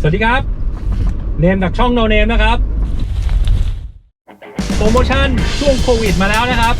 สวัสดีครับ เนมจากช่องโนเนมนะครับ โปรโมชั่นช่วงโควิดมาแล้วนะครับ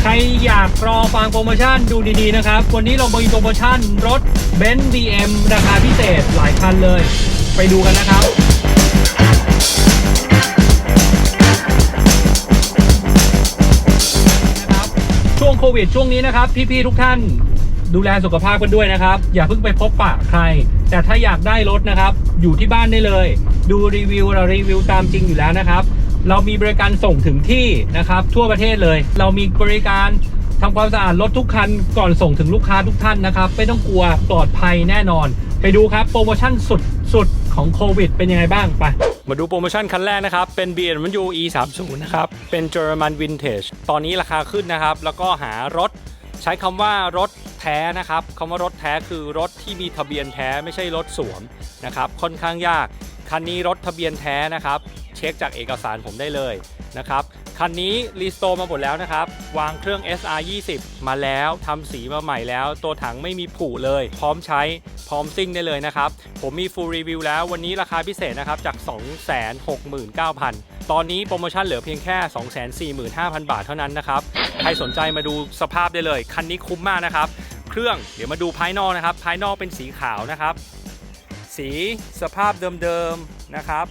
ใครอยากรอฟังโปรโมชั่นดูดีๆนะครับ วันนี้เรามีโปรโมชั่นรถเบนซ์ BM ราคาพิเศษหลายคันเลย ไปดูกันนะครับช่วงโควิดช่วงนี้นะครับ พี่ๆทุกท่าน ดูแลสุขภาพกันด้วยนะครับ อย่าเพิ่งไปพบปะใคร แต่ถ้าอยากได้รถนะครับ อยู่ที่บ้านได้เลย ดูรีวิวเรารีวิวตามจริงอยู่แล้วนะครับ เรามีบริการส่งถึงที่นะครับ ทั่วประเทศเลย เรามีบริการทำความสะอาดรถทุกคันก่อนส่งถึงลูกค้าทุกท่านนะครับ ไม่ต้องกลัวปลอดภัยแน่นอน ไปดูครับโปรโมชั่นสุดสุดของโควิดเป็นยังไงบ้างไป มาดูโปรโมชั่นคันแรกนะครับ เป็น BMW E30 นะครับ เป็นเยอรมันวินเทจตอนนี้ราคาขึ้นนะครับ แล้วก็หารถ ใช้คำว่ารถแท้นะครับคำว่ารถแท้คือรถที่มีทะเบียนแท้ไม่ใช่รถสวมนะครับ ค่อนข้างยาก คันนี้รถทะเบียนแท้นะครับ เช็คจากเอกสารผมได้เลยนะครับ คันนี้รีสโตร์มาหมดแล้วนะครับ วางเครื่อง SR 20มาแล้วทำสีมาใหม่แล้ว ตัวถังไม่มีผุเลย พร้อมใช้พร้อมซิ่งได้เลยนะครับ ผมมี full review แล้ววันนี้ราคาพิเศษนะครับ จาก 269,000 ตอนนี้โปรโมชั่นเหลือเพียงแค่ 245,000 บาทเท่านั้นนะครับ ใครสนใจมาดูสภาพได้เลย คันนี้คุ้มมากนะครับ เครื่องเดี๋ยวมาดูภายนอกนะครับ ภายนอกเป็นสีขาวนะครับ สีสภาพเดิมๆนะครับ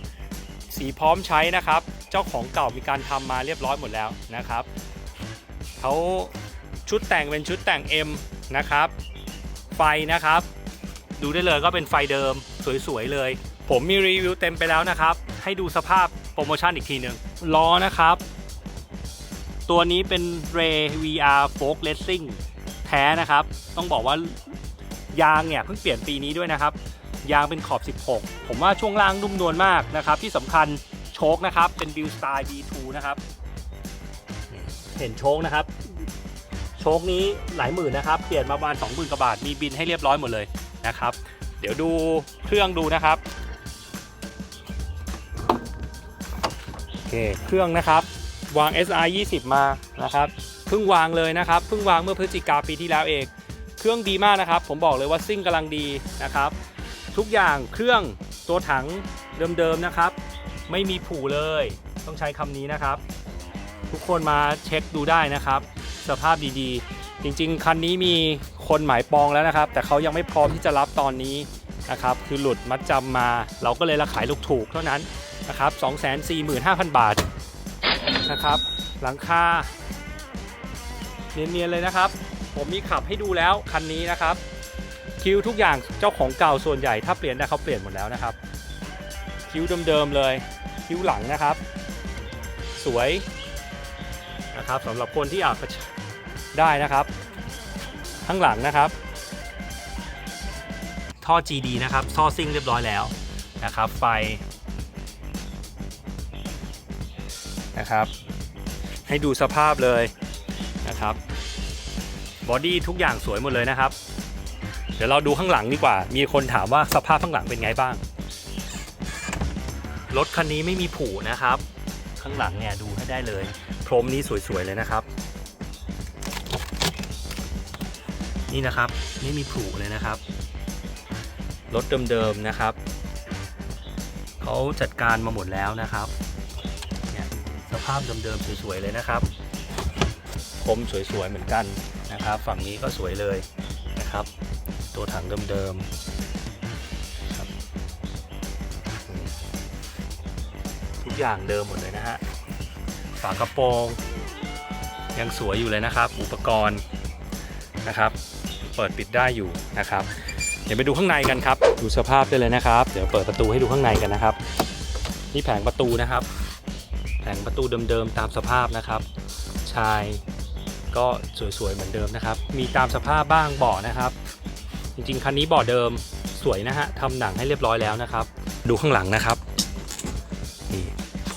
สีพร้อมใช้นะครับ เจ้าของเก่ามีการทำมาเรียบร้อยหมดแล้วนะครับเขาชุดแต่งเป็นชุดแต่ง M นะครับ ไฟนะครับ ดูได้เลยก็เป็นไฟเดิมสวยๆเลย ผมมีรีวิวเต็มไปแล้วนะครับ ให้ดูสภาพโปรโมชั่นอีกทีหนึ่งล้อนะครับ ตัวนี้เป็น Ray VR Folk Racing แท้นะครับ ต้องบอกว่ายางเนี่ยเพิ่งเปลี่ยนปีนี้ด้วยนะครับ ยางเป็นขอบ 16 ผมว่าช่วงล่างนุ่มนวลมากนะครับ ที่สำคัญ ชคนะครับ เป็น b ิ l Style B2 นะครับ เห็นโชคนะครับ โชคนี้หลายหมื่นนะครับ เปลี่ยนมาประมาณ20,000กว่าบาท มีบินให้เรียบร้อยหมดเลยนะครับ เดี๋ยวดูเครื่องดูนะครับโอเคเครื่องนะครับวาง SR 20 มานะครับเพิ่งวางเลยนะครับเพิ่งวางเมื่อพฤศจิกาปีที่แล้วเอง เครื่องดีมากนะครับ ผมบอกเลยว่าซิ่งกำลังดีนะครับ ทุกอย่างเครื่องตัวถังเดิมๆนะครับ ไม่มีผูเลย ต้องใช้คำนี้นะครับ ทุกคนมาเช็คดูได้นะครับ สภาพดีๆ จริงๆ คันนี้มีคนหมายปองแล้วนะครับ แต่เขายังไม่พร้อมที่จะรับตอนนี้นะครับ คือหลุดมัดจำมา เราก็เลยราขายลูกถูกเท่านั้นนะครับ245,000 บาทนะครับ หลังคาเนียนๆเลยนะครับ ผมมีขับให้ดูแล้วคันนี้นะครับ คิวทุกอย่างเจ้าของเก่าส่วนใหญ่ถ้าเปลี่ยนได้เขาเปลี่ยนหมดแล้วนะครับ คิ้วเดิมๆเลย คิ้วหลังนะครับ สวยนะครับสำหรับคนที่อยากจะได้นะครับ ข้างหลังนะครับ ท่อ GD นะครับท่อซิ่งเรียบร้อยแล้วนะครับ ไฟนะครับ ให้ดูสภาพเลยนะครับบอดี้ทุกอย่างสวยหมดเลยนะครับ เดี๋ยวเราดูข้างหลังดีกว่า มีคนถามว่าสภาพข้างหลังเป็นไงบ้าง รถคันนี้ไม่มีผูนะครับ ข้างหลังเนี่ยดูให้ได้เลย พรมนี้สวยๆเลยนะครับ นี่นะครับไม่มีผูเลยนะครับ รถเดิมๆนะครับเขาจัดการมาหมดแล้วนะครับเนี่ยสภาพเดิมๆสวยๆเลยนะครับพรมสวยๆเหมือนกันนะครับ ฝั่งนี้ก็สวยเลยนะครับ ตัวถังเดิมๆ อย่างเดิมหมดเลยนะฮะ ฝากระโปรงยังสวยอยู่เลยนะครับ อุปกรณ์นะครับ เปิดปิดได้อยู่นะครับ เดี๋ยวไปดูข้างในกันครับ ดูสภาพได้เลยนะครับ เดี๋ยวเปิดประตูให้ดูข้างในกันนะครับ นี่แผงประตูนะครับ แผงประตูเดิมๆตามสภาพนะครับ ชายก็สวยๆเหมือนเดิมนะครับ มีตามสภาพบ้างเบาะนะครับ จริงๆคันนี้เบาะเดิมสวยนะฮะทำหนังให้เรียบร้อยแล้วนะครับ ดูข้างหลังนะครับ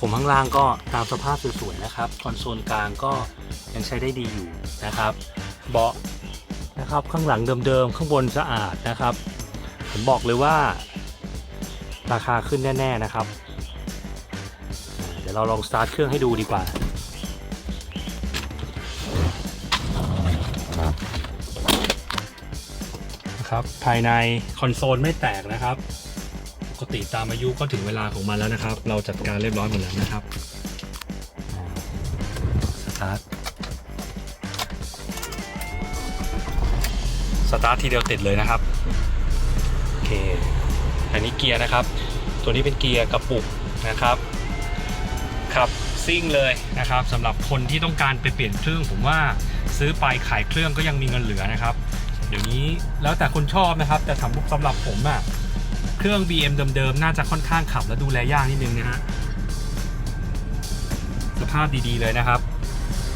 มข้างล่างก็ตามสภาพสวยๆนะครับ คอนโซลกลางก็ยังใช้ได้ดีอยู่นะครับ เบาะนะครับข้างหลังเดิมๆ ข้างบนสะอาดนะครับ ผมบอกเลยว่า ราคาขึ้นแน่ ๆนะครับ เดี๋ยวเราลองสตาร์ทเครื่องให้ดูดีกว่านะครับภายในคอนโซลไม่แตกนะครับ ติตามอายุก็ถึงเวลาของมันแล้วนะครับ เราจัดการเรียบร้อยหมดแล้วนะครับอ่าสตาร์ทสตาร์ททีเดียวติดเลยนะครับโอเคอันนี้เกียร์นะครับ ตัวนี้เป็นเกียร์กระปุกนะครับขับซิ่งเลยนะครับสำหรับคนที่ต้องการไปเปลี่ยนเครื่องผมว่าซื้อไปขายเครื่องก็ยังมีเงินเหลือนะครับ เดี๋ยวนี้แล้วแต่คนชอบนะครับ แต่สำสำหรับผมอะ เครื่อง BM เดิมๆ น่าจะค่อนข้างขับและดูแลยากนิดนึงนะฮะ สภาพดีๆเลยนะครับ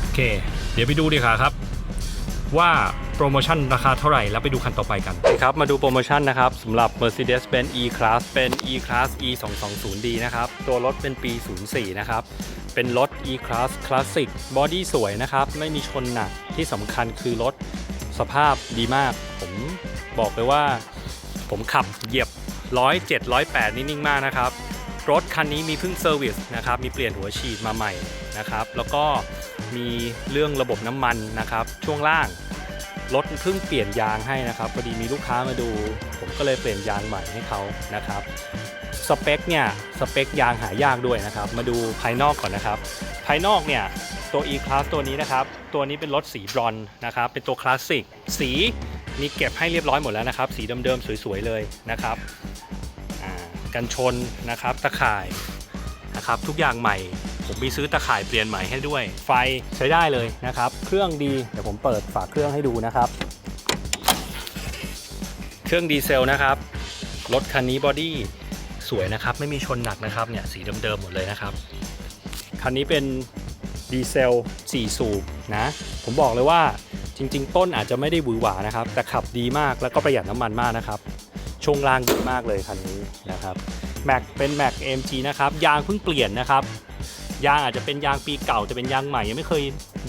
โอเค เดี๋ยวไปดูดีกว่าครับ ว่าโปรโมชั่นราคาเท่าไหร่ แล้วไปดูคันต่อไปกันครับ มาดูโปรโมชั่นนะครับสำหรับ Mercedes-Benz E-Class เป็น E-Class E220D นะครับ ตัวรถเป็นปี 04 นะครับ เป็นรถ E-Class Classic บอดี้สวยนะครับ ไม่มีชนหนักที่สำคัญคือรถสภาพดีมาก ผมบอกเลยว่า ผมขับเหยียบ 107 108 นี่นิ่งมากนะครับ รถคันนี้มีเพิ่งเซอร์วิสนะครับ มีเปลี่ยนหัวฉีดมาใหม่นะครับ แล้วก็มีเรื่องระบบน้ำมันนะครับ ช่วงล่าง รถเพิ่งเปลี่ยนยางให้นะครับพอดีมีลูกค้ามาดู ผมก็เลยเปลี่ยนยางใหม่ให้เขานะครับสเปคเนี่ยสเปคยางหายากด้วยนะครับ มาดูภายนอกก่อนนะครับ ภายนอกเนี่ยตัว E-Class ตัวนี้นะครับ ตัวนี้เป็นรถสีบรอนนะครับ เป็นตัวคลาสสิก สีมีเก็บให้เรียบร้อยหมดแล้วนะครับ สีเดิมๆสวยๆเลยนะครับ กันชนนะครับ ตะข่ายนะครับทุกอย่างใหม่ ผมมีซื้อตะข่ายเปลี่ยนใหม่ให้ด้วย ไฟใช้ได้เลยนะครับ เครื่องดีเดี๋ยวผมเปิดฝาเครื่องให้ดูนะครับ เครื่องดีเซลนะครับรถคันนี้บอดี้สวยนะครับ ไม่มีชนหนักนะครับเนี่ยสีเดิมๆหมดเลยนะครับคันนี้เป็นดีเซล 4 สูบนะ ผมบอกเลยว่าจริง ๆ ต้นอาจจะไม่ได้หวือหวานะครับ แต่ขับดีมากแล้วก็ประหยัดน้ำมันมากนะครับ ช่วงล่างดีมากเลยคันนี้นะครับแม็กเป็นแม็ก AMG นะครับยางเพิ่งเปลี่ยนนะครับยางอาจจะเป็นยางปีเก่าจะเป็นยางใหม่ยังไม่เคย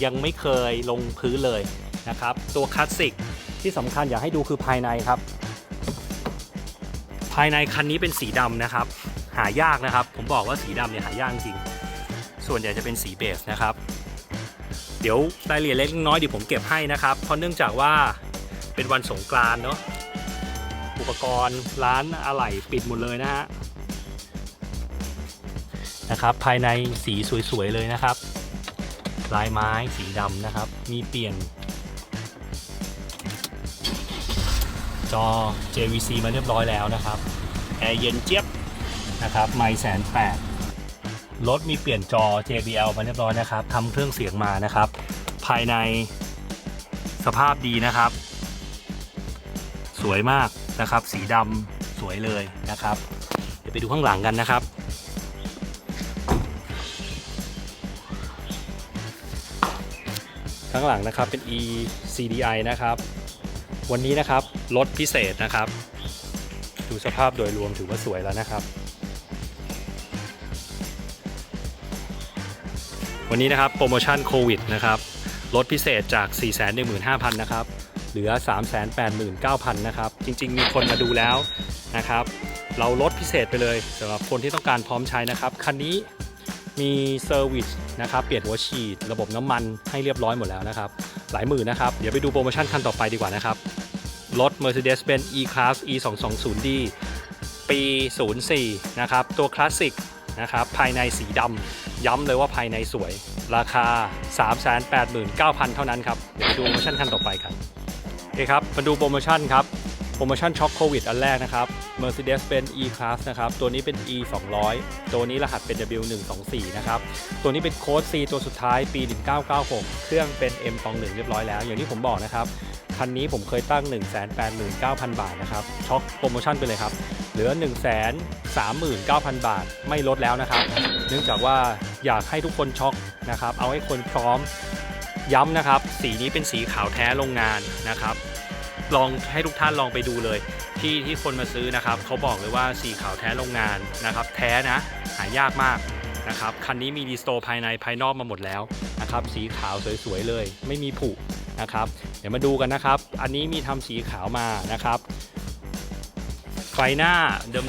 ยังไม่เคยลงพื้นเลยนะครับ ตัวคลาสสิกที่สำคัญอยากให้ดูคือภายในครับ ภายในคันนี้เป็นสีดำนะครับ หายากนะครับ ผมบอกว่าสีดำเนี่ยหายากจริง ส่วนใหญ่จะเป็นสีเบสนะครับ เดี๋ยวรายละเอียดเล็กน้อยเดี๋ยวผมเก็บให้นะครับ เพราะเนื่องจากว่าเป็นวันสงกรานต์เนาะ อุปกรณ์ร้านอะไหล่ปิดหมดเลยนะฮะนะครับ ภายในสีสวยๆเลยนะครับ ลายไม้สีดำนะครับ มีเปลี่ยน จอ JVC มาเรียบร้อยแล้วนะครับ แอร์เย็นเจี๊ยบนะครับ ไม่แสนแปดรถมีเปลี่ยนจอ JBL มาเรียบร้อยนะครับทำเครื่องเสียงมานะครับ ภายในสภาพดีนะครับ สวยมากนะครับ สีดำสวยเลยนะครับ เดี๋ยวไปดูข้างหลังกันนะครับ ข้างหลังนะครับเป็น e CDI นะครับ วันนี้นะครับรถพิเศษนะครับ ดูสภาพโดยรวมถือว่าสวยแล้วนะครับวันนี้นะครับโปรโมชั่นโควิดนะครับลดพิเศษจาก 415,000 นะครับ เหลือ 389,000นะครับ จริง ๆ มีคนมาดูแล้วนะครับ เราลดพิเศษไปเลยสำหรับคนที่ต้องการพร้อมใช้นะครับ คันนี้มีเซอร์วิสนะครับเปลี่ยนหัวฉีด ระบบน้ำมันให้เรียบร้อยหมดแล้วนะครับ หลายหมื่นนะครับ เดี๋ยวไปดูโปรโมชั่นคันต่อไปดีกว่านะครับ รถ Mercedes-Benz E-Class E220D ปี 04 นะครับ ตัวคลาสสิกนะครับ ภายในสีดำ ย้ำเลยว่าภายในสวย ราคา 389,000 เท่านั้นครับ เดี๋ยวไปดูโปรโมชั่นคันต่อไปกัน โอเคครับ มาดูโปรโมชั่นครับ โปรโมชั่นช็อคโควิดอันแรกนะครับ Mercedes-Benz E-Class นะครับ ตัวนี้เป็น E 200ตัวนี้รหัสเป็น W 1 2 4นะครับ ตัวนี้เป็นโค้ด C ตัวสุดท้ายปี 1996 เครื่องเป็น M 2 1เรียบร้อยแล้ว อย่างที่ผมบอกนะครับ คันนี้ผมเคยตั้ง 189,000 บาทนะครับ ช็อคโปรโมชั่นไปเลยครับ เหลือ 139,000 บาท ไม่ลดแล้วนะครับ เนื่องจากว่าอยากให้ทุกคนช็อคนะครับ เอาให้คนพร้อม ย้ำนะครับ สีนี้เป็นสีขาวแท้โรงงานนะครับ ลองให้ทุกท่านลองไปดูเลย ที่ที่คนมาซื้อนะครับเขาบอกเลยว่าสีขาวแท้โรงงานนะครับ แท้นะหายากมากนะครับคันนี้มีดีสโตภายในภายนอกมาหมดแล้วนะครับสีขาวสวยๆเลย ไม่มีผุนะครับ เดี๋ยวมาดูกันนะครับ อันนี้มีทำสีขาวมานะครับไฟหน้า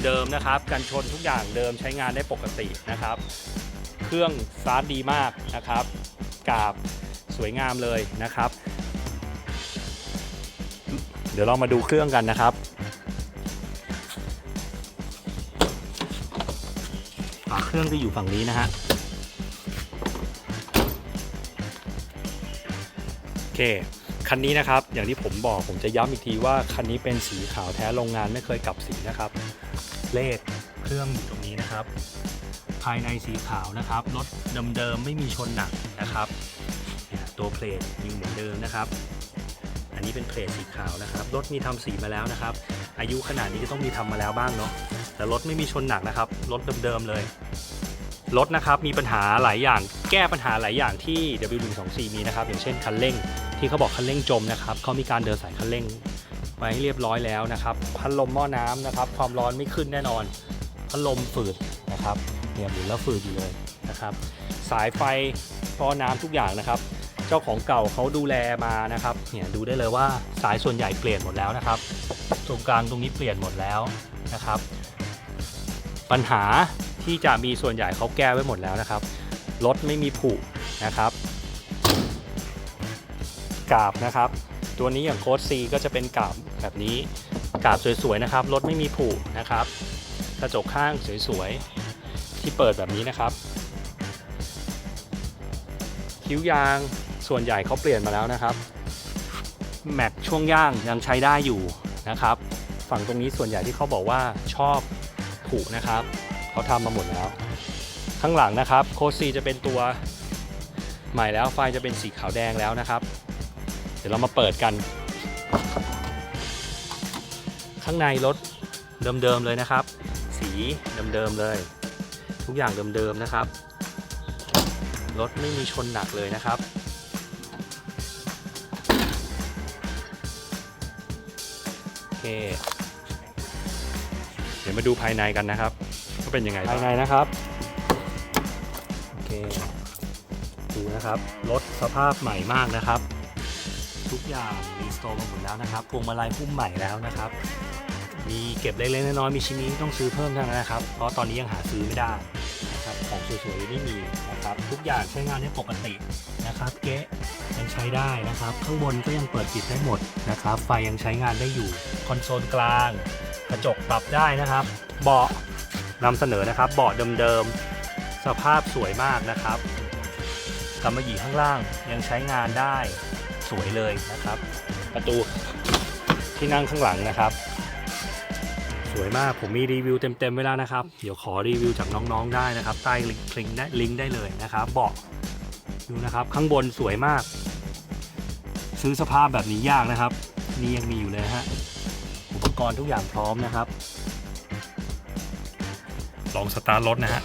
เดิมๆนะครับ กันชนทุกอย่างเดิมใช้งานได้ปกตินะครับ เครื่องสตาร์ทดีมากนะครับกาบ สวยงามเลยนะครับ เดี๋ยวเรามาดูเครื่องกันนะครับฝาเครื่องจะอยู่ฝั่งนี้นะฮะโอเคคันนี้นะครับอย่างที่ผมบอกผมจะย้ำอีกทีว่าคันนี้เป็นสีขาวแท้โรงงานไม่เคยกลับสีนะครับ เลขเครื่องอยู่ตรงนี้นะครับ ภายในสีขาวนะครับรถเดิมๆไม่มีชนหนักนะครับ ตัวเพลทยังเหมือนเดิมนะครับ อันนี้เป็นเพลทสีขาวนะครับ รถมีทำสีมาแล้วนะครับ อายุขนาดนี้ก็ต้องมีทำมาแล้วบ้างเนาะ แต่รถไม่มีชนหนักนะครับ รถเดิมๆเลย รถนะครับมีปัญหาหลายอย่าง แก้ปัญหาหลายอย่างที่ W124 มีนะครับ อย่างเช่นคันเร่ง ที่เขาบอกคันเร่งจมนะครับ เขามีการเดินสายคันเร่งไว้ให้เรียบร้อยแล้วนะครับ พัดลมหม้อน้ำนะครับ ความร้อนไม่ขึ้นแน่นอน พัดลมฝืดนะครับเนี่ยหมุนแล้วฝืดอยู่เลยนะครับ สายไฟท่อน้ำทุกอย่างนะครับ เจ้าของเก่าเขาดูแลมานะครับเนี่ยดูได้เลยว่าสายส่วนใหญ่เปลี่ยนหมดแล้วนะครับ ตรงกลางตรงนี้เปลี่ยนหมดแล้วนะครับ ปัญหาที่จะมีส่วนใหญ่เขาแก้ไว้หมดแล้วนะครับรถไม่มีผุนะครับกาบนะครับ ตัวนี้อย่างโค้ด C ก็จะเป็นกาบแบบนี้กาบสวยๆนะครับรถไม่มีผุนะครับ กระจกข้างสวยๆที่เปิดแบบนี้นะครับ คิ้วยาง ส่วนใหญ่เขาเปลี่ยนมาแล้วนะครับแม็กช่วงย่างยังใช้ได้อยู่นะครับ ฝั่งตรงนี้ส่วนใหญ่ที่เขาบอกว่าชอบผุนะครับเขาทำมาหมดแล้ว ข้างหลังนะครับโคซีจะเป็นตัวใหม่แล้วไฟจะเป็นสีขาวแดงแล้วนะครับ เดี๋ยวเรามาเปิดกัน ข้างในรถเดิมๆเลยนะครับ สีเดิมๆเลย ทุกอย่างเดิมๆนะครับรถไม่มีชนหนักเลยนะครับ เค เดี๋ยวมาดูภายในกันนะครับว่าเป็นยังไงภายในนะครับ โอเค ดูนะครับ รถสภาพใหม่มากนะครับ ทุกอย่างรีสโตร์มาหมดแล้วนะครับพวงมาลัยหุ้มใหม่แล้วนะครับ มีเก็บเล็กๆน้อยๆมีชิ้นนี้ต้องซื้อเพิ่มเท่านั้นนะครับ เพราะตอนนี้ยังหาซื้อไม่ได้นะครับ ของสวยๆไม่มีนะครับ ทุกอย่างใช้งานได้ปกตินะครับเก๊ะยังใช้ได้นะครับ ข้างบนก็ยังเปิดปิดได้หมดนะครับ ไฟยังใช้งานได้อยู่คอนโซลกลาง กระจกปรับได้นะครับ เบาะนำเสนอนะครับ เบาะเดิมๆสภาพสวยมากนะครับกำมะหยี่ข้างล่างยังใช้งานได้สวยเลยนะครับ ประตูที่นั่งข้างหลังนะครับ สวยมากผมมีรีวิวเต็มๆไว้แล้วนะครับ เดี๋ยวขอรีวิวจากน้องๆได้นะครับ ใต้ลิงก์ลิงได้ลิงก์ได้เลยนะครับเบาะดูนะครับ ข้างบนสวยมาก ซื้อสภาพแบบนี้ยากนะครับ นี่ยังมีอยู่เลยฮะอุปกรณ์ทุกอย่างพร้อมนะครับ ลองสตาร์ทรถนะฮะ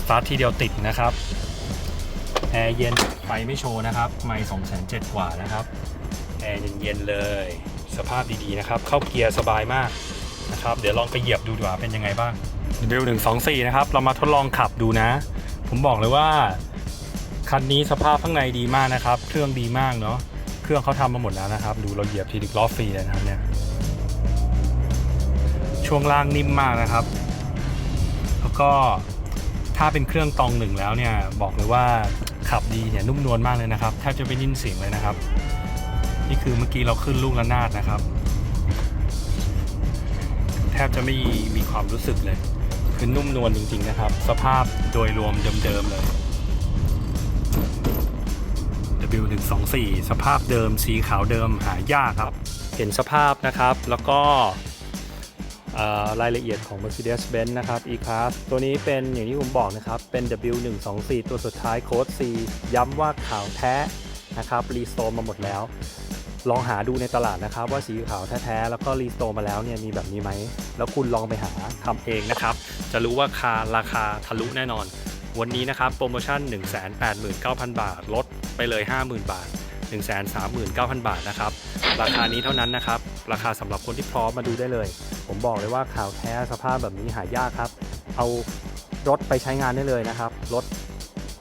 สตาร์ททีเดียวติดนะครับแอร์เย็นไฟไม่โชว์นะครับ ไม่สองแสนเจ็ดกว่านะครับ แอร์เย็นๆเลย สภาพดีๆนะครับ เข้าเกียร์สบายมากนะครับ เดี๋ยวลองไปเหยียบดูดีกว่าเป็นยังไงบ้างเบลหนึ่งสองสี่นะครับ เรามาทดลองขับดูนะ ผมบอกเลยว่าคันนี้สภาพข้างในดีมากนะครับ เครื่องดีมากเนาะเครื่องเขาทำมาหมดแล้วนะครับ ดูเราเหยียบทีดิกล้อฟรีเลยนะครับเนี่ยช่วงล่างนิ่มมากนะครับ แล้วก็ถ้าเป็นเครื่องตองหนึ่งแล้วเนี่ยบอกเลยว่าขับดีเนี่ยนุ่มนวลมากเลยนะครับแทบจะไม่ยินเสียงเลยนะครับ นี่คือเมื่อกี้เราขึ้นลูกระนาดนะครับ แทบจะไม่มีความรู้สึกเลย คือนุ่มนวลจริง ๆ นะครับ สภาพโดยรวมเดิม ๆ เลย W124 สภาพเดิมสีขาวเดิมหายากครับ เห็นสภาพนะครับแล้วก็รายละเอียดของ Mercedes-Benz นะครับ E-Class ตัวนี้เป็นอย่างที่ผมบอกนะครับ เป็น W124 ตัวสุดท้ายโค้ด C ย้ำว่าขาวแท้นะครับ รีโตร์มาหมดแล้ว ลองหาดูในตลาดนะครับ ว่าสีขาวแท้ๆแล้วก็รีสโตร์มาแล้วเนี่ยมีแบบนี้ไหม แล้วคุณลองไปหาทำเองนะครับ จะรู้ว่าคาราคาทะลุแน่นอน วันนี้นะครับโปรโมชั่น 189,000 บาท ลดไปเลย 50,000 บาท 139,000 บาทนะครับ ราคานี้เท่านั้นนะครับ ราคาสำหรับคนที่พร้อมมาดูได้เลย ผมบอกเลยว่าข่าวแท้สภาพแบบนี้หายากครับ เอารถไปใช้งานได้เลยนะครับ รถ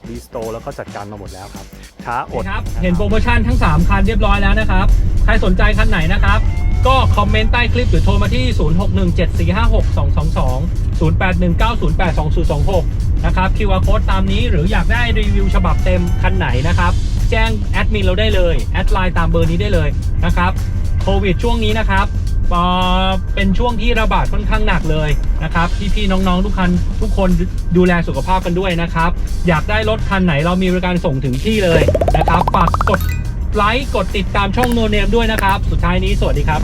รีสโตร์แล้วก็จัดการมาหมดแล้วครับช้าอดครับะเห็นโปรโมชั่นทั้ง 3 คันเรียบร้อยแล้วนะครับ ใครสนใจคันไหนนะครับ ก็คอมเมนต์ใต้คลิปหรือโทรมาที่ 0617456222 0819082026 นะครับ QR code ตามนี้หรืออยากได้รีวิวฉบับเต็มคันไหนนะครับ แจ้งแอดมินเราได้เลย แอดไลน์ตามเบอร์นี้ได้เลยนะครับ โควิดช่วงนี้นะครับเอ่อ เป็นช่วงที่ระบาดค่อนข้างหนักเลยนะครับพี่ๆน้องๆทุกคันทุกคนดูแลสุขภาพกันด้วยนะครับ อยากได้รถคันไหนเรามีบริการส่งถึงที่เลยนะครับฝากกดไลค์กดติดตามช่องโนเนมด้วยนะครับ สุดท้ายนี้สวัสดีครับ